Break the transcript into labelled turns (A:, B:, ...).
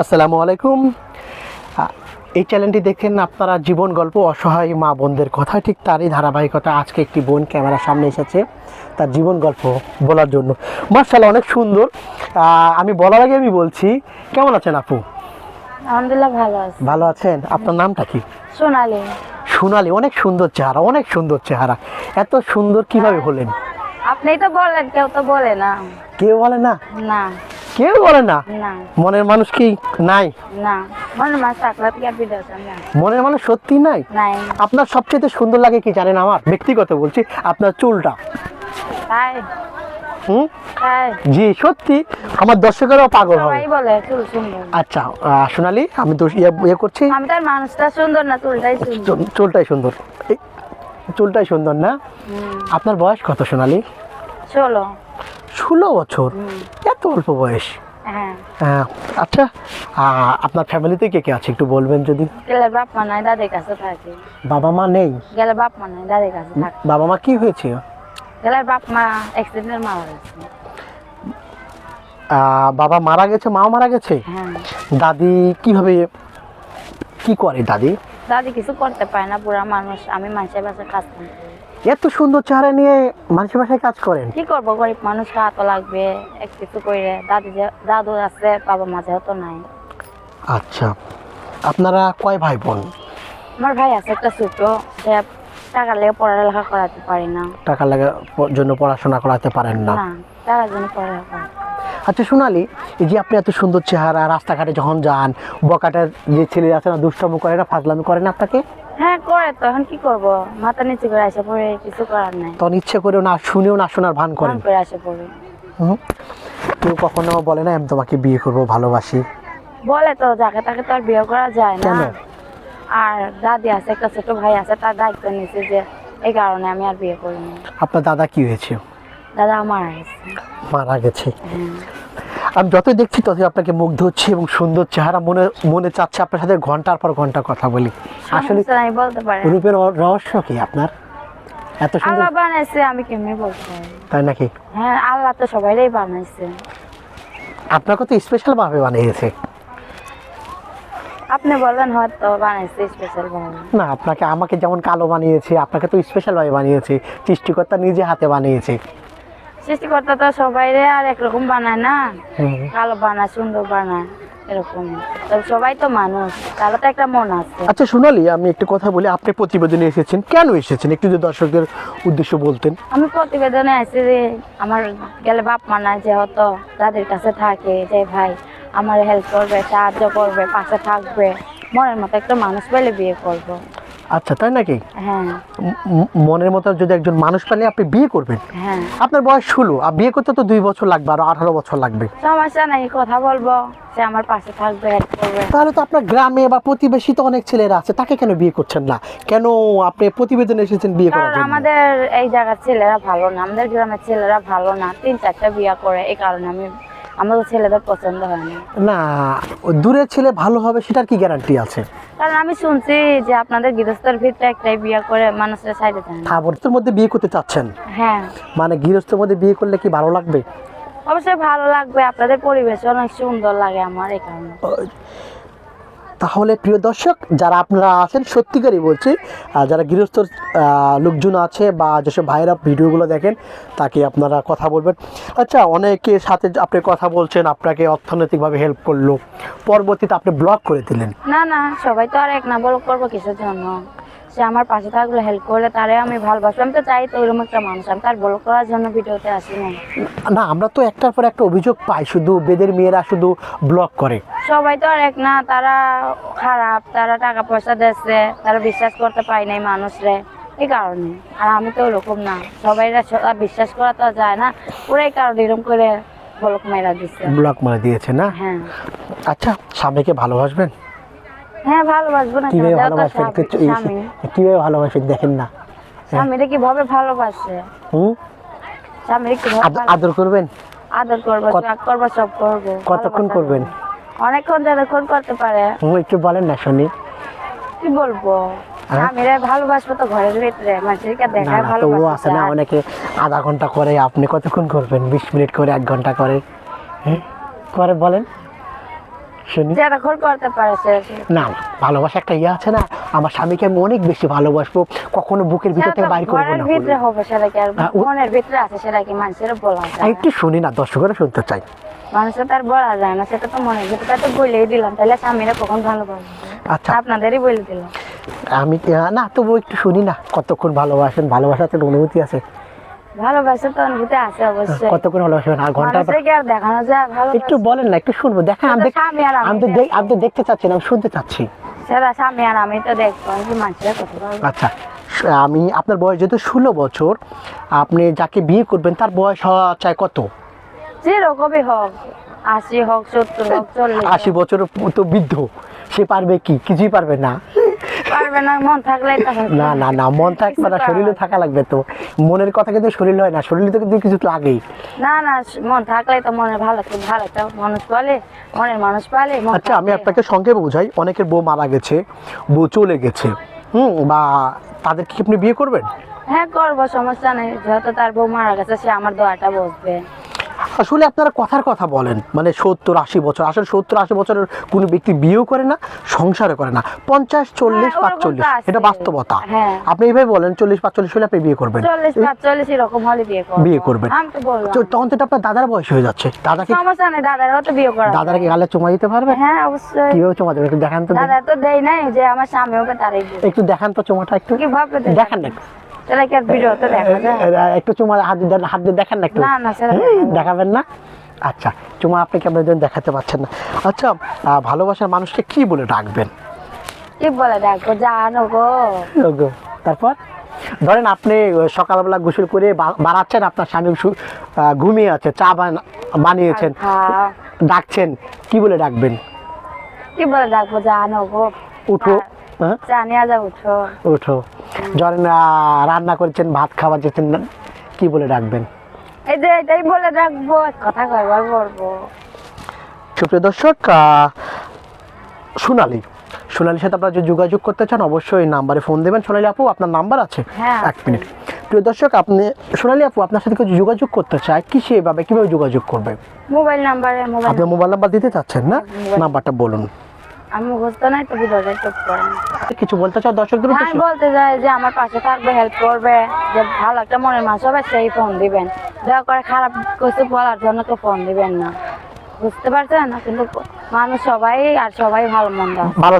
A: আসসালামু আলাইকুম। এই চ্যানেলটি দেখেন আপনারা জীবন গল্প অসহায় মা বোনদের কথা ঠিক তারই ধারাবাহিকতা আজকে একটি বোন ক্যামেরার সামনে এসেছে তার জীবন গল্প বলার জন্য। মার্শাল্লাহ অনেক সুন্দর। আমি বলার আগে আমি বলছি কেমন আছেন আপু?
B: আলহামদুলিল্লাহ ভালো আছে।
A: ভালো আছেন? আপনার নামটা কি?
B: সোনালি।
A: সোনালি অনেক সুন্দর চেহারা অনেক সুন্দর চেহারা। এত সুন্দর কীভাবে হলেন?
B: আপনিই তো বলেন কেউ তো বলে না।
A: কেউ বলে না?
B: না।
A: কেউ বলে না। মনের মানুষ কি নাই?
B: মনে
A: মনের মানুষ সত্যি নাই? আপনার সবচেয়ে সুন্দর লাগে কি জানেন আমার? ব্যক্তিগত বলছি আপনার চুলটা। হুম? জি সত্যি। আমার দর্শকেরাও পাগল হবে।
B: চুল সুন্দর।
A: আচ্ছা সোনালি আমি ইয়ে ইয়ে করছি।
B: মানুষটা সুন্দর না চুলটাই সুন্দর।
A: চুলটাই সুন্দর। চুলটাই সুন্দর না? আপনার বয়স কত সোনালি?
B: ষোলো।
A: ষোলো বছর। এত অল্প বয়স।
B: হ্যাঁ।
A: আহ, আচ্ছা আপনার ফ্যামিলিতে কে কে আছে? একটু বলবেন যদি।
B: গেলে বাপ মা নাই দাদির কাছে থাকি।
A: বাবা মা নেই?
B: গেলে বাপ মা নাই দাদির কাছে থাকি।
A: বাবা মা কি হয়েছে?
B: গেলে বাপ মা মারা গেছে
A: বাবা মারা গেছে মাও মারা গেছে?
B: হ্যাঁ।
A: দাদি কীভাবে কি করে দাদি?
B: দাদি কিছু করতে পারে না পুরা মানুষ আমি মানুষের বাসায় কাজ করি।
A: এত সুন্দর চেহারা নিয়ে মানুষের বাসায় কাজ করেন?
B: কি করব? গরিব মানুষ খাওয়াতো লাগবে এক কিছু করে দাদু দাদু আছে বাবা মা যেহেতু নাই।
A: আচ্ছা। আপনারা কয় ভাই বোন
B: আমার ভাই আছে একটা ছোট। যে টাকা লেগে পড়ালেখা করাতে পারি না।
A: টাকা লাগা জন্য পড়াশোনা করাতে পারেন না।
B: টাকার জন্য পড়ালেখা
A: আচ্ছা সোনালি এই যে আপনি এত সুন্দর চেহারা রাস্তাঘাটে যখন যান বকাটার যে ছেলে আছে না দুষ্টম করে না ফাজলামি করে না আপনাকে?
B: হ্যাঁ করে তো এখন কি করব? মাথা নিচে করে আসে পড়ে কিছু করার নাই।
A: তখন ইচ্ছে করেও না শুনেও না শোনার ভান করেন।
B: করে আসে পড়ে।
A: কেউ কখনো বলে না আমি তোমাকে বিয়ে করব ভালোবাসি
B: বলে তো যাকে তাকে তো আর বিয়ে করা যায় না। আর দাদি আছে একটা ছোট ভাই আছে তার দায়িত্ব নিয়েছে যে এই কারণে আমি আর বিয়ে করিনি
A: আপনার দাদা কি হয়েছে?
B: দাদা আমার আছে
A: মারা গেছে। আমি যতই দেখছি ততই আপনাকে মুগ্ধ হচ্ছে এবং সুন্দর চেহারা মনে মনে চাচ্ছে। আপনার সাথে ঘণ্টার পর ঘণ্টা কথা বলি। আসলে রূপের রহস্য কি আপনার? এত সুন্দর
B: আল্লাহ বানাইছে আমি কেমনি বলতে
A: তাই নাকি?
B: হ্যাঁ আল্লাহ তো সবাইরাই বানাইছে।
A: আপনাকে তো স্পেশাল ভাবে বানিয়েছে।
B: আপনি বলেন হয়তো বানাইছে স্পেশাল ভাবে।
A: না আপনাকে আমাকে যেমন কালো বানিয়েছে আপনাকে তো স্পেশাল ভাবে বানিয়েছে। সৃষ্টিকর্তা নিজে হাতে বানিয়েছে।
B: সৃষ্টিকর্তা তো সবাইরে আর একরকম বানায় না? কালো বানায় সুন্দর বানায় এরকম। সবাই তো মানুষ তাহলে তো একটা মন আছে।
A: আচ্ছা সোনালি আমি একটু কথা বলি আপনি প্রতিবেদনে এসেছেন। কেন এসেছেন? একটু যদি দর্শকদের উদ্দেশ্য বলতেন।
B: আমি প্রতিবেদনে যে আমার গেলে বাপ মা নাই যেহেতু দাদির কাছে থাকে যে ভাই আমার হেল্প করবে সাহায্য করবে পাশে থাকবে। মনের মতো একটা মানুষ পেলে বিয়ে করব।
A: আচ্ছা তাই নাকি?
B: হ্যাঁ।
A: মনের মতো যদি একজন মানুষ পেলে আপনি বিয়ে করবেন?
B: হ্যাঁ।
A: আপনার বয়স ষোলো আর বিয়ে করতে তো দুই বছর লাগবে আরও আঠারো বছর লাগবে।
B: সমস্যা নাই কথা বলব সে আমার পাশে থাকবে
A: তাহলে তো আপনার গ্রামে বা প্রতিবেশী তো অনেক ছেলেরা আছে তাকে কেন বিয়ে করছেন না? কেন আপনি প্রতিবেদনে এসেছেন বিয়ে করার জন্য?
B: আমাদের এই জায়গার ছেলেরা ভালো না আমাদের গ্রামের ছেলেরা ভালো না তিন চারটা বিয়া করে এই কারণে আমি আমাদের ছেলেদের পছন্দ হয় না।
A: না দূরের ছেলে ভালো হবে সেটার কি গ্যারান্টি আছে?
B: কারণ আমি শুনছি যে আপনাদের গৃহস্থের ভিতরে একটাই বিয়ে করে মানুষের সাইডে যায়
A: থাবরতের মধ্যে বিয়ে করতে চাচ্ছেন?
B: হ্যাঁ।
A: মানে গৃহস্থের মধ্যে বিয়ে করলে কি ভালো লাগবে?
B: অবশ্যই ভালো লাগবে আপনাদের পরিবেশ অনেক সুন্দর লাগে আমার এই কারণে।
A: তাহলে প্রিয় দর্শক, যারা আপনারা আছেন, সত্যিকারই বলছি যারা গৃহস্থ লোকজন আছে বা যেসব ভাইরা ভিডিওগুলো দেখেন, তাকে আপনারা কথা বলবেন। আচ্ছা অনেকের সাথে আপনি কথা বলছেন, আপনাকে অর্থনৈতিকভাবে হেল্প করল। পরবর্তীতে আপনি ব্লক করে দিলেন।
B: না না, সবাই তো আর এক না ব্লক করব কিসের জন্য? সে আমার পাশে থাকলে হেল্প করলে তারে আমি ভালোবাসবো আমি তো চাই তো ওইরকম একটা মানুষ আমি তার বল করার জন্য ভিডিওতে আসি না
A: না আমরা তো একটার পর একটা অভিযোগ পাই শুধু বেদের মেয়েরা শুধু ব্লক করে।
B: সবাই তো আর এক না তারা খারাপ তারা টাকা পয়সা দিচ্ছে তারা বিশ্বাস করতে পায় নাই মানুষরে। এই কারণে। আর আমি তো ওরকম না সবাই বিশ্বাস করা তো যায় না ওরাই কারণে এরকম করে ব্লক মারা দিচ্ছে
A: ব্লক মারা দিয়েছে না?
B: হ্যাঁ।
A: আচ্ছা স্বামীকে ভালোবাসবেন?
B: হ্যাঁ ভালোবাসবো না?
A: কীভাবে ভালোবাসবেন? কিছু- কীভাবে ভালোবাসেন দেখেন না।
B: স্বামীরা কীভাবে ভালোবাসে?
A: হুম?
B: স্বামীরা কীভাবে
A: আদর করবেন?
B: আদর করব ত্যাগ করব সব করব।
A: কতক্ষণ করবেন?
B: করব। অনেকক্ষণ যতক্ষণ করতে পারে।
A: হুম একটু বলেন না শুনি
B: কি বলব?
A: হ্যাঁ?
B: স্বামীরা ভালোবাসবো তো ঘরের ভিতরে মানুষেরকে
A: না
B: দেখায়
A: না তো আছে না অনেকে আধা ঘণ্টা করে আপনি কতক্ষণ করবেন? বিশ মিনিট করে এক ঘণ্টা করে। হ্যাঁ? করে বলেন। শুনি।
B: যেতক্ষণ করতে পারে
A: না না ভালোবাসা একটা ইয়ে আছে না আমার স্বামীকে আমি অনেক বেশি ভালোবাসবো কখনো বুকের ভিতর থেকে বাইর করব না
B: ভিতরে হবে সেটা কি আর
A: হ্যাঁ,
B: মনের ভিতরে আছে সেটা কি মানুষের বলা যায়
A: একটু শুনি না দর্শকরা শুনতে চাই।
B: মানুষের তার বলা যায় না সেটা তো মনের ভিতরে তো বলেই দিলাম তাহলে স্বামীরা কখন ভালোবাসবে?
A: আচ্ছা।
B: আপনাদেরই বলে দিলাম।
A: আমি না তবু একটু শুনি না কতক্ষণ ভালোবাসেন ভালোবাসার তো একটা অনুভূতি আছে।
B: ভালোবাসা তো অনুভূতি আছে অবশ্যই।
A: কতক্ষণ ভালোবাসবেন? আর ঘণ্টা
B: মানুষের কি আর দেখানো যায়? ভালো
A: একটু বলেন না একটু শুনব। দেখেন আমি
B: আর আমি
A: আমি তো আমি তো দেখতে চাচ্ছি না আমি শুনতে চাচ্ছি।
B: সেটা স্বামী আর আমি তো দেখব যে কত
A: আচ্ছা আমি আপনার বয়স যেহেতু ষোলো বছর আপনি যাকে বিয়ে করবেন তার বয়স হওয়া চাই কত?
B: যেরকমই হোক আশি হোক সত্তর হোক চল্লিশ
A: আশি বছর তো বৃদ্ধ সে পারবে কি? কিছুই পারবে না।
B: পারবে না মন থাকলেই তো
A: না না না মন থাকবে না শরীরে থাকা লাগবে তো। মনের কথা কিন্তু শরীর হয় না শরীরে তো কিন্তু কিছু লাগেই।
B: না না মন থাকলেই তো মনে ভালো ভালো একটা মানুষ পালে মনের মানুষ পালে
A: আচ্ছা আমি আপনাকে সংক্ষেপে বোঝাই অনেকের বউ মারা গেছে বউ চলে গেছে হুম বা তাদেরকে কি আপনি বিয়ে করবেন?
B: হ্যাঁ করব সমস্যা নেই যেহেতু তার বউ মারা গেছে সে আমার দোয়াটা বসবে
A: আসলে আপনারা কথার কথা বলেন। মানে সত্তর আশি বছর আসলে সত্তর আশি বছরের কোনো ব্যক্তি বিয়েও করে না সংসারও করে না। পঞ্চাশ চল্লিশ
B: হ্যাঁ,
A: পাঁচচল্লিশ এটা বাস্তবতা।
B: হ্যাঁ।
A: আপনি এইভাবে বলেন চল্লিশ পাঁচচল্লিশ হলে আপনি বিয়ে করবেন।
B: বিয়ে
A: করবেন। তখন তো আপনার দাদার বয়স হয়ে যাচ্ছে। দাদাকে দাদারা কি গালে চুমা দিতে পারবে?
B: হ্যাঁ অবশ্যই।
A: কীভাবে চুমা দেবে? একটু দেখান তো
B: দাদা তো দেয় নাই যে আমার স্বামী ওকে তারাই
A: একটু দেখান তো চুমাটা একটু। দেখান না।
B: তাহলে কি আর ভিডিও দেখা যায়?
A: একটু চুমা হাত দিয়ে হাত দিয়ে দেখান না একটু।
B: না না সেটা
A: হ্যাঁ, দেখাবেন না? আচ্ছা চুমা আপনি কেমন দেখাতে পাচ্ছেন না? আচ্ছা ভালোবাসার মানুষকে কি বলে ডাকবেন?
B: কি বলে ডাকবো? জানো গো।
A: ওগো, তারপর? ধরেন আপনি সকালবেলা গোসল করে বাড়াচ্ছেন আপনার স্বামী ঘুমিয়ে আছে চা বান- বানিয়েছেন। ডাকছেন কি বলে ডাকবেন?
B: কি বলে দেখো জানো গো।
A: উঠো। হ্যাঁ।
B: জানিয়া যা উঠো।
A: উঠো। ধরেন রান্না করেছেন ভাত খাবার যেতেন কি বলে ডাকবেন
B: এই যে এটাই বলে রাখব কথা কয়বার বলব।
A: সুপ্রিয় দর্শক সোনালি। সোনালির সাথে আপনারা যদি যোগাযোগ করতে চান অবশ্যই এই নাম্বারে ফোন দেবেন। সোনালি আপু আপনার নাম্বার আছে?
B: হ্যাঁ,
A: এক মিনিট। প্রিয় দর্শক আপনি সোনালি আপু আপনার সাথে কেউ যোগাযোগ করতে চায় কি সেভাবে কীভাবে যোগাযোগ করবে?
B: মোবাইল নাম্বারে মোবাইল
A: আপনি মোবাইল নাম্বার দিতে চাচ্ছেন না? নাম্বারটা বলুন।
B: আমি মুখস্থ নাই তো ভিডিওটা চুপ করেন
A: কিছু বলতে চাও দর্শকদের
B: আমি বলতে চাই যে আমার পাশে থাকবে হেল্প করবে যে ভালো একটা মনের মানুষ হবে সেই ফোন দিবেন। দয়া করে খারাপ কিছু বলার জন্য তো ফোন দিবেন না। বুঝতে পারছেন? না কিন্তু মানুষ সবাই আর সবাই ভালো মন্দ।
A: ভালো